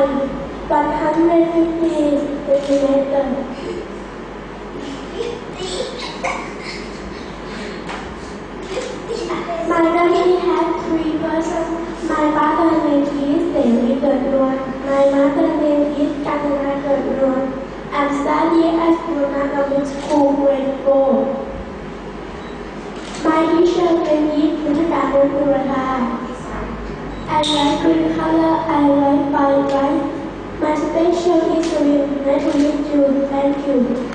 height 150 centimeters. My family has three persons. My father name is Devi Gatnuan. My mother name is Kanana Gatnuan. I'm studying at Purana School grade 4. My teacher name is Putaka Purata. I like green color, I like fine white. My special is will. Nice to meet you. Thank you.